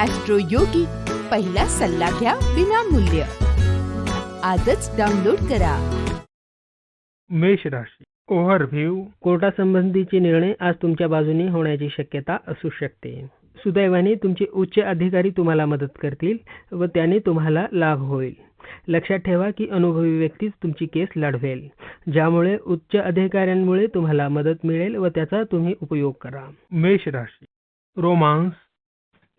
Austro योगी पहिला सल्ला घ्या विनामूल्य. आजच डाउनलोड करा. मेष राशी. ओव्हरव्ह्यू. कोर्टासंबंधीचे निर्णय आज तुमच्या बाजूने होण्याची शक्यता असू शकते. सुदैवाने तुमचे उच्च अधिकारी तुम्हाला मदत करतील व त्याने तुम्हाला लाभ होईल. लक्षात ठेवा की अनुभवी व्यक्तीच तुमची केस लढवेल ज्यामुळे उच्च अधिकाऱ्यांमुळे तुम्हाला मदत मिळेल व त्याचा तुम्ही उपयोग करा. मेष राशी. रोमांस.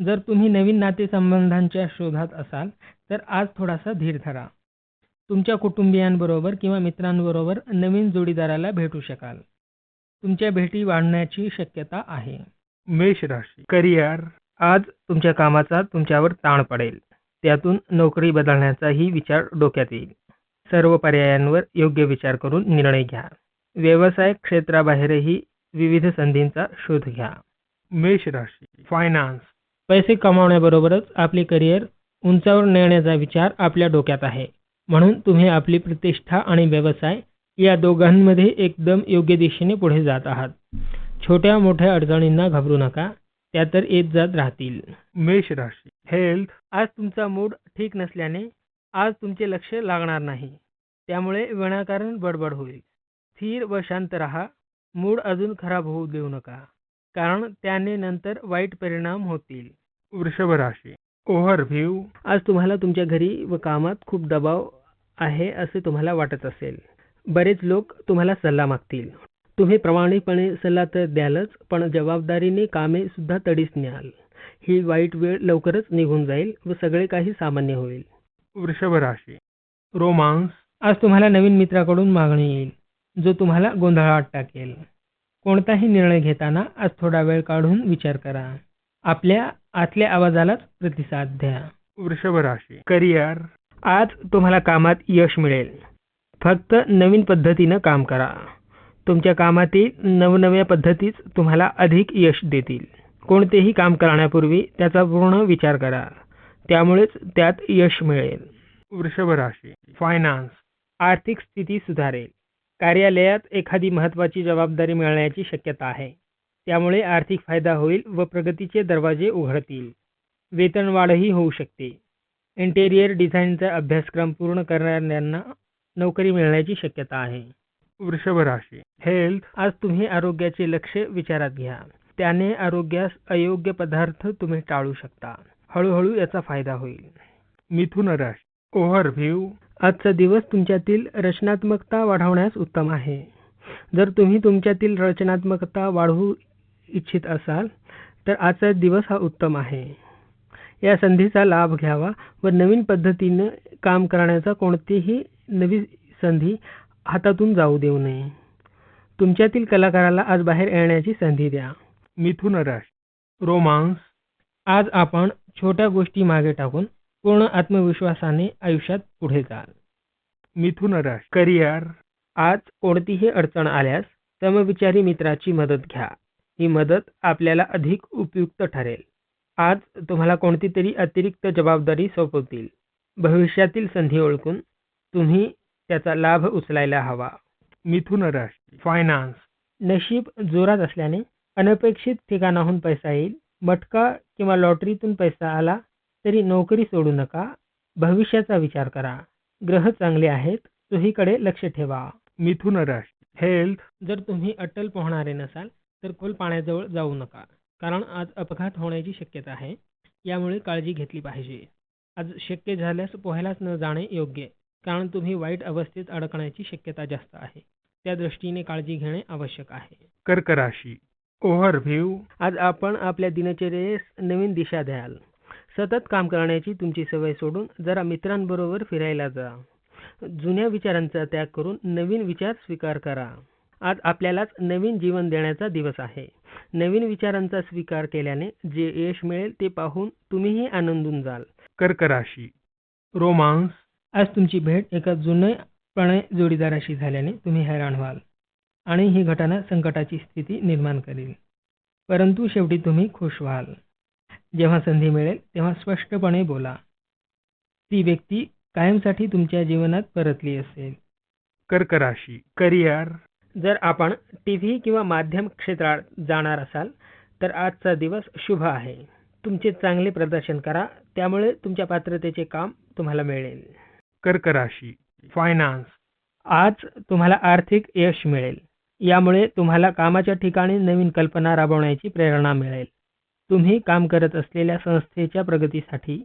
जर तुम्ही नवीन नातेसंबंधांच्या शोधात असाल तर आज थोडासा धीर धरा. तुमच्या कुटुंबियांबरोबर किंवा मित्रांबरोबर नवीन जोडीदाराला भेटू शकाल. तुमच्या भेटी वाढण्याची शक्यता आहे. मेष राशी. करिअर. आज तुमच्या कामाचा तुमच्यावर ताण पडेल. त्यातून नोकरी बदलण्याचाही विचार डोक्यात येईल. सर्व पर्यायांवर योग्य विचार करून निर्णय घ्या. व्यवसाय क्षेत्राबाहेरही विविध संधींचा शोध घ्या. मेष राशी. फायनान्स पैसे कमावण्याबरोबरच आपले करिअर उंचावर नेण्याचा विचार आपल्या डोक्यात आहे. म्हणून तुम्ही आपली प्रतिष्ठा आणि व्यवसाय या दोघांमध्ये एकदम योग्य दिशेने पुढे जात आहात. छोट्या मोठ्या अडचणींना घाबरू नका त्या तर येत जात राहतील. मेष राशी. हेल्थ आज तुमचा मूड ठीक नसल्याने आज तुमचे लक्ष लागणार नाही. त्यामुळे विनाकारण बडबड होईल. स्थिर व शांत राहा. मूड अजून खराब होऊ देऊ नका. कारण त्याने नंतर वाईट परिणाम होतील. वृषभ राशी ओव्हरव्ह्यू आज तुम्हाला तुमच्या घरी व कामात खूप दबाव आहे असे तुम्हाला वाटत असेल. बरेच लोक तुम्हाला सल्ला मागतील. तुम्ही प्रामाणिकपणे सल्ला तर द्यालच पण जबाबदारीने कामे सुद्धा तडीस न्याल. ही वाईट वेळ लवकरच निघून जाईल व सगळे काही सामान्य होईल. वृषभ राशी रोमांस. आज तुम्हाला नवीन मित्राकडून मागणी येईल जो तुम्हाला गोंधळात टाकेल. कोणताही निर्णय घेताना आज थोडा वेळ काढून विचार करा. आपल्या आतल्या आवाजालाच प्रतिसाद द्या. वृषभ राशी. करिअर. आज तुम्हाला कामात यश मिळेल. फक्त नवीन पद्धतीनं काम करा. तुमच्या कामातील नवनव्या पद्धतीच तुम्हाला अधिक यश देतील. कोणतेही काम करण्यापूर्वी त्याचा पूर्ण विचार करा. त्यामुळेच त्यात यश मिळेल. वृषभ राशी. फायनान्स आर्थिक स्थिती सुधारेल. कार्यालयात एखादी महत्त्वाची जबाबदारी मिळण्याची शक्यता आहे. त्यामुळे आर्थिक फायदा होईल व प्रगतीचे दरवाजे उघडतील. वेतनवाढही होऊ शकते. इंटेरियर डिझाईनचा अभ्यासक्रम पूर्ण करणाऱ्यांना नोकरी मिळण्याची शक्यता आहे. वृषभ राशी हेल्थ आज तुम्ही आरोग्याचे लक्ष विचारात घ्या. त्याने आरोग्यास अयोग्य पदार्थ तुम्ही टाळू शकता. हळूहळू याचा फायदा होईल. मिथुन राशी. ओव्हरव्ह्यू आजचा दिवस तुमच्यातील रचनात्मकता वाढवण्यास उत्तम आहे. जर तुम्ही तुमच्यातील रचनात्मकता वाढवू इच्छित असाल तर आजचा दिवस हा उत्तम आहे. या संधीचा लाभ घ्यावा व नवीन पद्धतीनं काम करण्याचा कोणतीही नवी संधी हातातून जाऊ देऊ नये. तुमच्यातील कलाकाराला आज बाहेर येण्याची संधी द्या. मिथुन राश रोमांस. आज आपण छोट्या गोष्टी मागे टाकून पूर्ण आत्मविश्वासाने आयुष्यात पुढे जाल. मिथुन राश करिअर. आज कोणतीही अडचण आल्यास समविचारी मित्राची मदत घ्या. ही मदत आपल्याला अधिक उपयुक्त ठरेल. आज तुम्हाला कोणती तरी अतिरिक्त जबाबदारी सोपवतील. भविष्यातील संधी ओळखून तुम्ही त्याचा लाभ उचलायला हवा. मिथुन राशी फायनान्स नशीब जोरात असल्याने अनपेक्षित ठिकाणाहून पैसा येईल. मटका किंवा लॉटरीतून पैसा आला तरी नोकरी सोडू नका. भविष्याचा विचार करा. ग्रह चांगले आहेत चोहीकडे लक्ष ठेवा. मिथुन राशी हेल्थ जर तुम्ही अट्टल पोहणारे नसाल तर खोल पाण्याजवळ जाऊ नका. कारण आज अपघात होण्याची शक्यता आहे. यामुळे काळजी घेतली पाहिजे. आज शक्य झाल्यास पोहायलाच न जाणे योग्य. कारण तुम्ही वाईट अवस्थेत अडकण्याची शक्यता जास्त आहे. त्या दृष्टीने काळजी घेणे आवश्यक आहे. कर्क राशी ओव्हरव्ह्यू. आज आपण आपल्या दिनचर्येस नवीन दिशा द्याल. सतत काम करण्याची तुमची सवय सोडून जरा मित्रांबरोबर फिरायला जा. जुन्या विचारांचा त्याग करून नवीन विचार स्वीकार करा. आज आपल्यालाच नवीन जीवन देण्याचा दिवस आहे. नवीन विचारांचा स्वीकार केल्याने जे यश मिळेल ते पाहून तुम्हीही आनंदून जाल. कर्क राशी रोमांस. आज तुमची भेट एका जुने प्रणय जोडीदाराशी झाल्याने तुम्ही हैराण व्हाल आणि ही घटना संकटाची स्थिती निर्माण करेल. परंतु शेवटी तुम्ही खुश व्हाल. जेव्हा संधी मिळेल तेव्हा स्पष्टपणे बोला. ती व्यक्ती कायमसाठी तुमच्या जीवनात परतली असेल. कर्क राशी करिअर. जर आपण टी व्ही किंवा माध्यम क्षेत्रात जाणार असाल तर आजचा दिवस शुभ आहे. तुमचे चांगले प्रदर्शन करा त्यामुळे तुमच्या पात्रतेचे काम तुम्हाला मिळेल. कर्क राशी फायनान्स आज तुम्हाला आर्थिक यश मिळेल. यामुळे तुम्हाला कामाच्या ठिकाणी नवीन कल्पना राबवण्याची प्रेरणा मिळेल. तुम्ही काम करत असलेल्या संस्थेच्या प्रगतीसाठी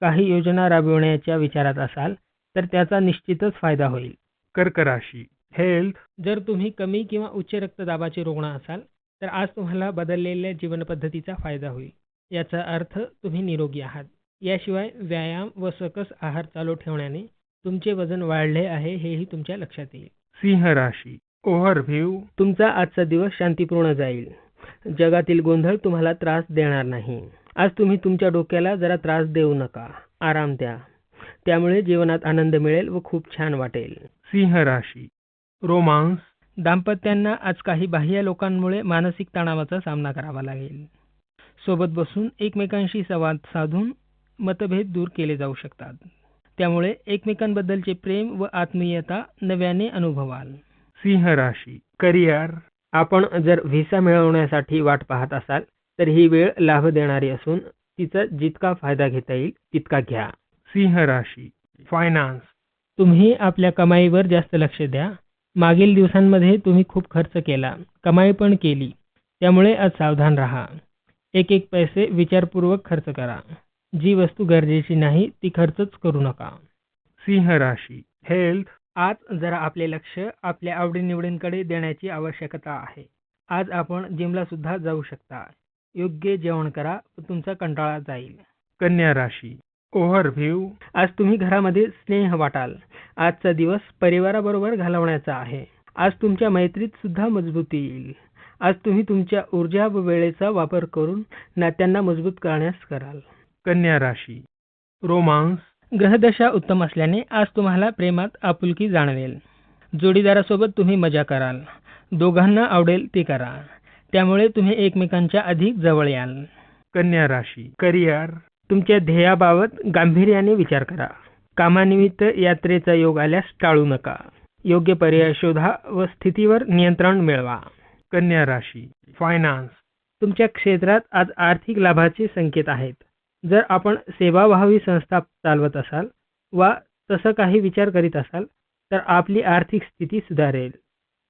काही योजना राबविण्याच्या विचारात असाल तर त्याचा निश्चितच फायदा होईल. कर्क राशी हेल्थ. जर तुम्ही कमी किंवा उच्च रक्तदाबाचे रुग्ण असाल तर आज तुम्हाला बदललेल्या जीवनपद्धतीचा फायदा होईल. याचा अर्थ तुम्ही निरोगी आहात. याशिवाय व्यायाम व सकस आहार चालू ठेवण्याने तुमचे वजन वाढले आहे हेही तुमच्या लक्षात येईल. सिंह राशी. ओव्हरव्ह्यू. तुमचा आजचा दिवस शांतीपूर्ण जाईल. जगातील गोंधळ तुम्हाला त्रास देणार नाही. आज तुम्ही तुमच्या डोक्याला जरा त्रास देऊ नका. आराम द्या. त्यामुळे जीवनात आनंद मिळेल व खूप छान वाटेल. सिंह राशी. रोमांस. दाम्पत्यांना आज काही बाह्य लोकांमुळे मानसिक तणावाचा सामना करावा लागेल. सोबत बसून एकमेकांशी संवाद साधून मतभेद दूर केले जाऊ शकतात. त्यामुळे एकमेकांबद्दलचे प्रेम व आत्मीयता नव्याने अनुभवाल. सिंह राशी करिअर. आपण जर व्हिसा मिळवण्यासाठी वाट पाहत असाल तर ही वेळ लाभ देणारी असून तिचा जितका फायदा घेता येईल तितका घ्या. सिंह राशी फायनान्स तुम्ही आपल्या कमाईवर जास्त लक्ष द्या. मागील दिवसांमध्ये तुम्ही खूप खर्च केला कमाई पण केली त्यामुळे आज सावधान राहा. एक एक पैसे विचारपूर्वक खर्च करा. जी वस्तू गरजेची नाही ती खर्चच करू नका. सिंह राशी हेल्थ आज जरा आपले लक्ष आपल्या आवडीनिवडींकडे देण्याची आवश्यकता आहे. आज आपण जिमला सुद्धा जाऊ शकता. योग्य जेवण करा तुमचा कंटाळा जाईल. कन्या राशी ओव्हरव्ह्यू. आज तुम्ही घरामध्ये स्नेह वाटाल. आजचा दिवस परिवाराबरोबर घालवण्याचा आहे. आज तुमच्या मैत्रीत सुद्धा मजबूती येईल. आज तुम्ही तुमच्या ऊर्जा व वेळेचा वापर करून नात्यांना मजबूत करण्यास कराल. कन्या राशी. रोमांस. ग्रहदशा उत्तम असल्याने आज तुम्हाला प्रेमात आपुलकी जाणवेल. जोडीदारासोबत तुम्ही मजा कराल. दोघांना आवडेल ते करा. त्यामुळे तुम्ही एकमेकांच्या अधिक जवळ याल. कन्या राशी. करिअर. तुमच्या ध्येयाबाबत गांभीर्याने विचार करा. कामानिमित्त यात्रेचा योग आल्यास टाळू नका. योग्य पर्याय शोधा व स्थितीवर नियंत्रण मिळवा. कन्या राशी फायनान्स तुमच्या क्षेत्रात आज आर्थिक लाभाचे संकेत आहेत. जर आपण सेवाभावी संस्था चालवत असाल वा तसं काही विचार करीत असाल तर आपली आर्थिक स्थिती सुधारेल.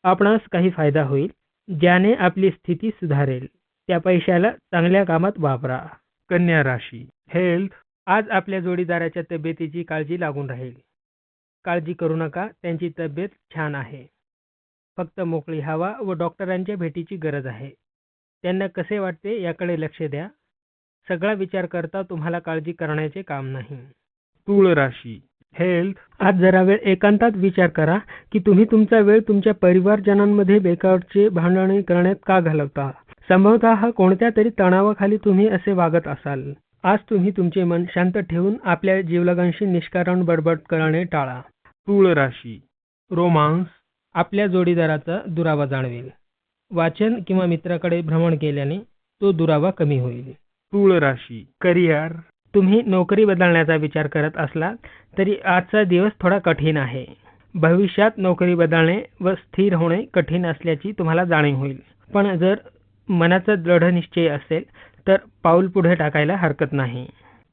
आपणास काही फायदा होईल ज्याने आपली स्थिती सुधारेल. त्या पैशाला चांगल्या कामात वापरा. कन्या राशी. हेल्थ आज आपल्या जोडीदाराच्या तब्येतीची काळजी लागून राहील. काळजी करू नका त्यांची तब्येत छान आहे. फक्त मोकळी हवा व डॉक्टरांच्या भेटीची गरज आहे. त्यांना कसे वाटते याकडे लक्ष द्या. सगळा विचार करता तुम्हाला काळजी करण्याचे काम नाही. तूळ राशी. हेल्थ आज जरा वेळ एकांतात विचार करा की तुम्ही तुमचा वेळ तुमच्या परिवारजनांमध्ये बेकारचे भांडणे करण्यात का घालवता? संभवतः कोणत्या तरी तणावाखाली तुम्ही असे वागत असाल. आज तुम्ही तुमचे मन शांत ठेवून आपल्या जीवलगांशी निष्कारण बडबड करणे टाळा. तूळ राशी. रोमांस आपल्या जोडीदाराचा दुरावा जाणवेल. वाचन किंवा मित्राकडे भ्रमण केल्याने तो दुरावा कमी होईल. तूळ राशी. करिअर. तुम्ही नोकरी बदलण्याचा विचार करत असला तरी आजचा दिवस थोडा कठीण आहे. भविष्यात नोकरी बदलणे व स्थिर होणे कठीण असल्याची तुम्हाला जाणीव होईल. पण जर मनाचा दृढ निश्चय असेल तर पाऊल पुढे टाकायला हरकत नाही.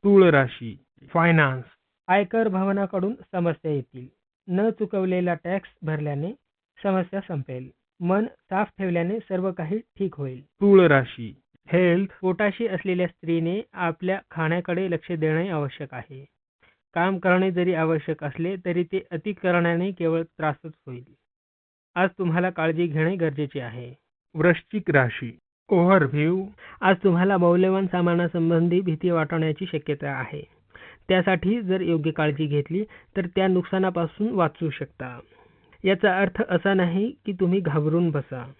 तूळ राशी फायनान्स आयकर भवनाकडून समस्या येतील. न चुकवलेला टॅक्स भरल्याने समस्या संपेल. मन साफ ठेवल्याने सर्व काही ठीक होईल. तूळ राशी हेल्थ पोटाशी असलेल्या स्त्रीने आपल्या खाण्याकडे लक्ष देणे आवश्यक आहे. काम करणे जरी आवश्यक असले तरी ते अति करण्याने केवळ त्रासच होईल. आज तुम्हाला काळजी घेणे गरजेचे आहे. वृश्चिक राशी ओव्हरव्ह्यू. आज तुम्हाला मौल्यवान सामानासंबंधी भीती वाटण्याची शक्यता आहे. त्यासाठी जर योग्य काळजी घेतली तर त्या नुकसानापासून वाचू शकता. याचा अर्थ असा नाही की तुम्ही घाबरून बसा.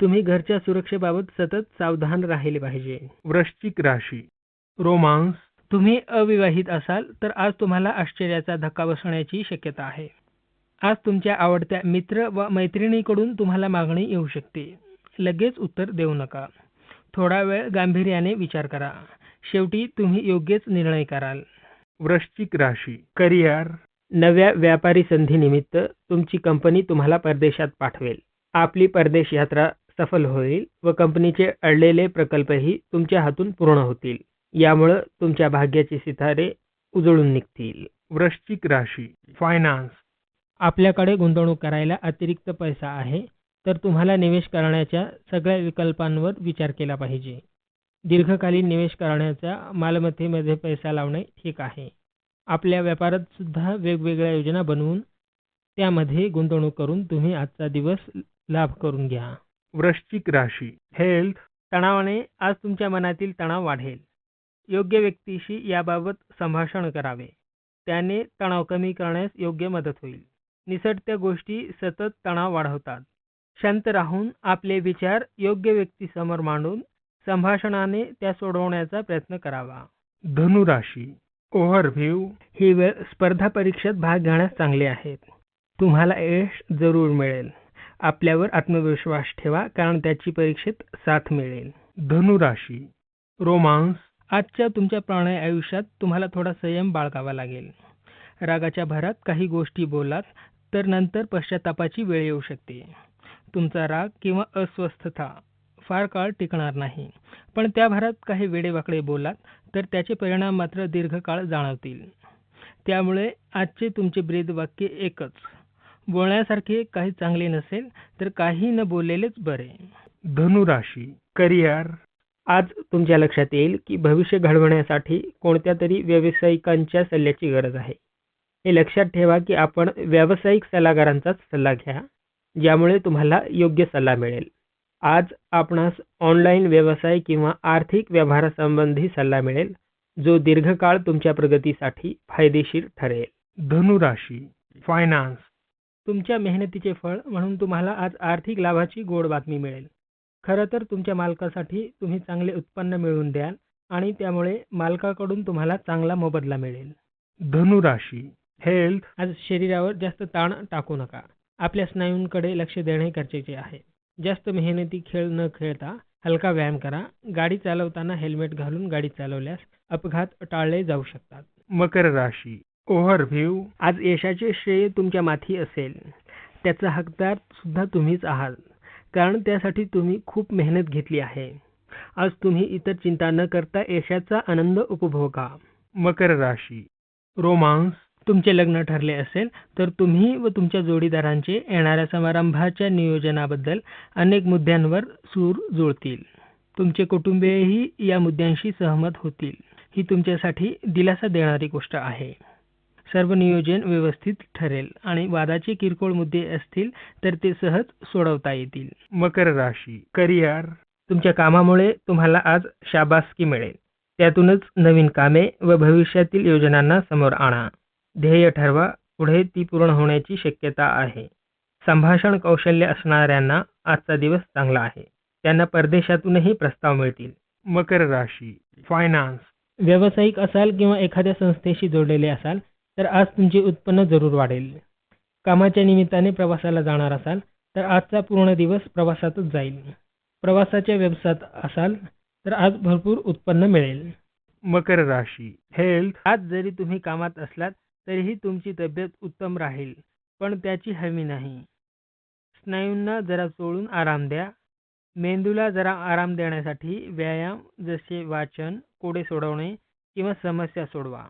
तुम्ही घरच्या सुरक्षेबाबत सतत सावधान राहिले पाहिजे. वृश्चिक राशी. रोमांस. तुम्ही अविवाहित असाल तर आज तुम्हाला आश्चर्याचा धक्का बसण्याची शक्यता आहे. आज तुमच्या आवडत्या मित्र व मैत्रिणीकडून तुम्हाला मागणी येऊ शकते. लगेच उत्तर देऊ नका. थोडा वेळ गांभीर्याने विचार करा. शेवटी तुम्ही योग्यच निर्णय कराल. वृश्चिक राशी करिअर. नव्या व्यापारी संधीनिमित्त तुमची कंपनी तुम्हाला परदेशात पाठवेल. आपली परदेश यात्रा सफल होईल व कंपनीचे अडलेले प्रकल्पही तुमच्या हातून पूर्ण होतील. यामुळं तुमच्या भाग्याचे सितारे उजळून निघतील. वृश्चिक राशी फायनान्स आपल्याकडे गुंतवणूक करायला अतिरिक्त पैसा आहे. तर तुम्हाला निवेश करण्याच्या सगळ्या विकल्पांवर विचार केला पाहिजे. दीर्घकालीन निवेश करण्याच्या मालमत्तेमध्ये पैसा लावणे ठीक आहे. आपल्या व्यापारात सुद्धा वेगवेगळ्या योजना बनवून त्यामध्ये गुंतवणूक करून तुम्ही आजचा दिवस लाभ करून घ्या. वृश्चिक राशी हेल्थ तणावाने आज तुमच्या मनातील तणाव वाढेल. योग्य व्यक्तीशी याबाबत संभाषण करावे. त्याने तणाव कमी करण्यास योग्य मदत होईल. निसटत्या गोष्टी सतत तणाव वाढवतात. शांत राहून आपले विचार योग्य व्यक्तीसमोर मांडून संभाषणाने त्या सोडवण्याचा प्रयत्न करावा. धनुराशी ओव्हरव्ह्यू ही वेळ स्पर्धा परीक्षेत भाग घेण्यास चांगली आहे तुम्हाला यश जरूर मिळेल. आपल्यावर आत्मविश्वास ठेवा कारण त्याची परीक्षेत साथ मिळेल. धनुराशी रोमांस आजच्या तुमच्या प्राणय आयुष्यात तुम्हाला थोडा संयम बाळगावा लागेल. रागाच्या भरात काही गोष्टी बोलात तर नंतर पश्चातापाची वेळ येऊ शकते. तुमचा राग किंवा अस्वस्थता फार काळ टिकणार नाही. पण त्या भरात काही वेडेवाकडे बोलात तर त्याचे परिणाम मात्र दीर्घकाळ जाणवतील. त्यामुळे आजचे तुमचे ब्रीदवाक्य एकच. बोलण्यासारखे काही चांगले नसेल तर काही न बोललेलेच बरे. धनुराशी करिअर. आज तुमच्या लक्षात येईल की भविष्य घडवण्यासाठी कोणत्या तरी व्यावसायिकांच्या सल्ल्याची गरज आहे. हे लक्षात ठेवा की आपण व्यावसायिक सल्लागारांचाच सल्ला घ्या. ज्यामुळे तुम्हाला योग्य सल्ला मिळेल. आज आपणास ऑनलाईन व्यवसाय किंवा आर्थिक व्यवहारासंबंधी सल्ला मिळेल जो दीर्घकाळ तुमच्या प्रगतीसाठी फायदेशीर ठरेल. धनुराशी फायनान्स तुमच्या मेहनतीचे फळ म्हणून तुम्हाला आज आर्थिक लाभाची गोड बातमी मिळेल. खरं तर तुमच्या मालकासाठी तुम्ही चांगले उत्पन्न मिळवून द्याल आणि त्यामुळे मालकाकडून तुम्हाला चांगला मोबदला मिळेल. धनुराशी हेल्थ आज शरीरावर जास्त ताण टाकू नका. आपल्या स्नायूंकडे लक्ष देणे गरजेचे आहे. जास्त मेहनती खेळ न खेळता हलका व्यायाम करा. गाडी चालवताना हेल्मेट घालून गाडी चालवल्यास अपघात टाळले जाऊ शकतात. मकर राशी ओव्हरव्ह्यू. आज यशाचे श्रेय तुमच्या माथी असेल. त्याचा हकदार सुद्धा तुम्हीच आहात. कारण त्यासाठी तुम्ही खूप मेहनत घेतली आहे. आज तुम्ही इतर चिंता न करता यशाचा आनंद उपभोगा. मकर राशी रोमांस. तुमचे लग्न ठरले असेल तर तुम्ही व तुमच्या जोडीदारांचे येणाऱ्या समारंभाच्या नियोजनाबद्दल अनेक मुद्द्यांवर सूर जुळतील. तुमचे कुटुंबीयही या मुद्द्यांशी सहमत होतील. ही तुमच्यासाठी दिलासा देणारी गोष्ट आहे. सर्व नियोजन व्यवस्थित ठरेल आणि वादाचे किरकोळ मुद्दे असतील तर ते सहज सोडवता येतील. मकर राशी करिअर. तुमच्या कामामुळे तुम्हाला आज शाबासकी मिळेल. त्यातूनच नवीन कामे व भविष्यातील योजनांना समोर आणा. ध्येय ठरवा पुढे ती पूर्ण होण्याची शक्यता आहे. संभाषण कौशल्य असणाऱ्यांना आजचा दिवस चांगला आहे. त्यांना परदेशातूनही प्रस्ताव मिळतील. मकर राशी फायनान्स व्यावसायिक असाल किंवा एखाद्या संस्थेशी जोडलेले असाल तर आज तुमचे उत्पन्न जरूर वाढेल. कामाच्या निमित्ताने प्रवासाला जाणार असाल तर आजचा पूर्ण दिवस प्रवासातच जाईल. प्रवासाच्या व्यवसायात असाल तर आज भरपूर उत्पन्न मिळेल. मकर राशी हेल्थ आज जरी तुम्ही कामात असलात तरीही तुमची तब्येत उत्तम राहील पण त्याची हमी नाही. स्नायूंना जरा चोळून आराम द्या. मेंदूला जरा आराम देण्यासाठी व्यायाम जसे वाचन कोडे सोडवणे किंवा समस्या सोडवा.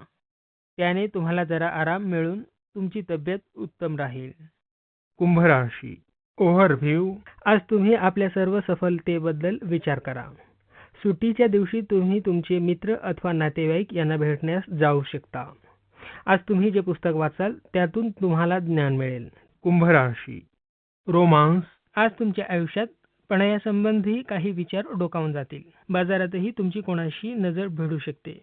त्याने तुम्हाला जरा आराम मिळून तुमची तब्येत उत्तम राहील. कुंभ राशी. ओव्हरव्ह्यू आज तुम्ही आपल्या सर्व सफलतेबद्दल विचार करा. सुट्टीच्या दिवशी तुम्ही तुमचे मित्र अथवा नातेवाईक यांना भेटण्यास जाऊ शकता. आज तुम्ही जे पुस्तक वाचाल त्यातून तुम्हाला ज्ञान मिळेल. कुंभ राशी रोमांस. आज तुमच्या आयुष्यात प्रणयासंबंधी काही विचार डोकावून जातील. बाजारातही तुमची कोणाशी नजर भिडू शकते.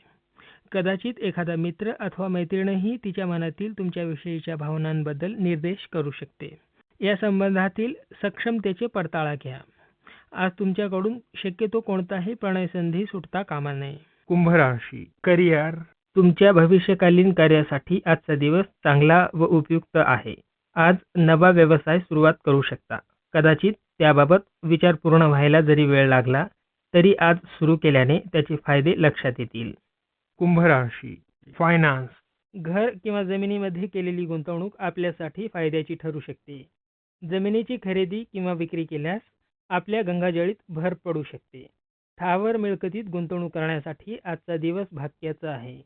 कदाचित एखादा मित्र अथवा मैत्रीणही तिच्या मनातील तुमच्याविषयीच्या भावनांबद्दल निर्देश करू शकते. या संबंधातील सक्षमतेचे पडताळा घ्या. आज तुमच्याकडून शक्यतो कोणताही प्रणयसंधी सुटता कामा नये. कुंभ राशी करिअर. तुमच्या भविष्यकालीन कार्यासाठी आजचा दिवस चांगला व उपयुक्त आहे. आज नवा व्यवसाय सुरुवात करू शकता. कदाचित त्याबाबत विचार पूर्ण व्हायला जरी वेळ लागला तरी आज सुरू केल्याने त्याचे फायदे लक्षात येतील. कुंभ राशी फायनान्स घर किंवा जमिनीमध्ये केलेली गुंतवणूक आपल्यासाठी फायद्याची ठरू शकते. जमिनीची खरेदी किंवा विक्री केल्यास आपल्या गंगाजळीत भर पडू शकते. स्थावर मिळकतीत गुंतवणूक करण्यासाठी आजचा दिवस भाग्याचा आहे.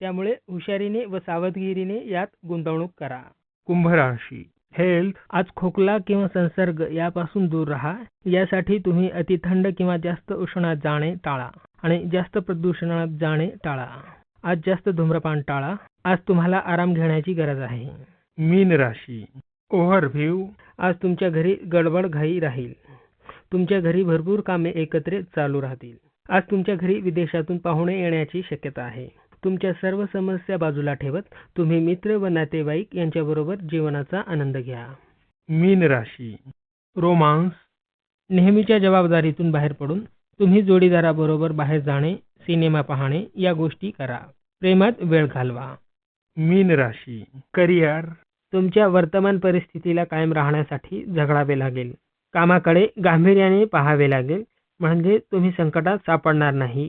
त्यामुळे हुशारीने व सावधगिरीने यात गुंतवणूक करा. कुंभ राशी. हेल्थ आज खोकला किंवा संसर्ग यापासून दूर राहा. यासाठी तुम्ही अतिथंड किंवा जास्त उष्णात जाणे टाळा आणि जास्त प्रदूषणात जाणे टाळा. आज जास्त धूम्रपान टाळा. आज तुम्हाला आराम घेण्याची गरज आहे. मीन राशी. ओव्हरव्ह्यू आज तुमच्या घरी गडबड घाई राहील. तुमच्या घरी भरपूर कामे एकत्रित चालू राहतील. आज तुमच्या घरी विदेशातून पाहुणे येण्याची शक्यता आहे. तुमच्या सर्व समस्या बाजूला ठेवत तुम्ही मित्र व नातेवाईक यांच्याबरोबर जीवनाचा आनंद घ्या. मीन राशी रोमांस. नेहमीच्या जबाबदारीतून बाहेर पडून तुम्ही जोडीदाराबरोबर बाहेर जाणे सिनेमा पाहणे या गोष्टी करा. प्रेमात वेळ घालवा. मीन राशी करिअर. तुमच्या वर्तमान परिस्थितीला कायम राहण्यासाठी झगडावे लागेल. कामाकडे गांभीर्याने पाहावे लागेल. म्हणजे तुम्ही संकटात सापडणार नाही.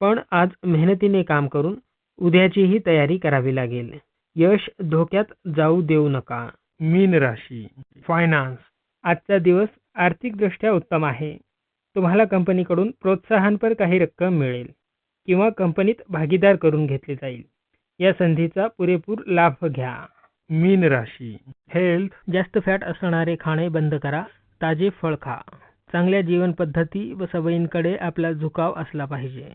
पण आज मेहनतीने काम करून उद्याचीही तयारी करावी लागेल. यश धोक्यात जाऊ देऊ नका. मीन राशी फायनान्स आजचा दिवस आर्थिकदृष्ट्या उत्तम आहे. तुम्हाला कंपनीकडून प्रोत्साहनपर काही रक्कम मिळेल किंवा कंपनीत भागीदार करून घेतले जाईल. या संधीचा पुरेपूर लाभ घ्या. मीन राशी. हेल्थ जास्त फॅट असणारे खाणे बंद करा. ताजे फळ खा. चांगल्या जीवन पद्धती व सवयींकडे आपला झुकाव असला पाहिजे.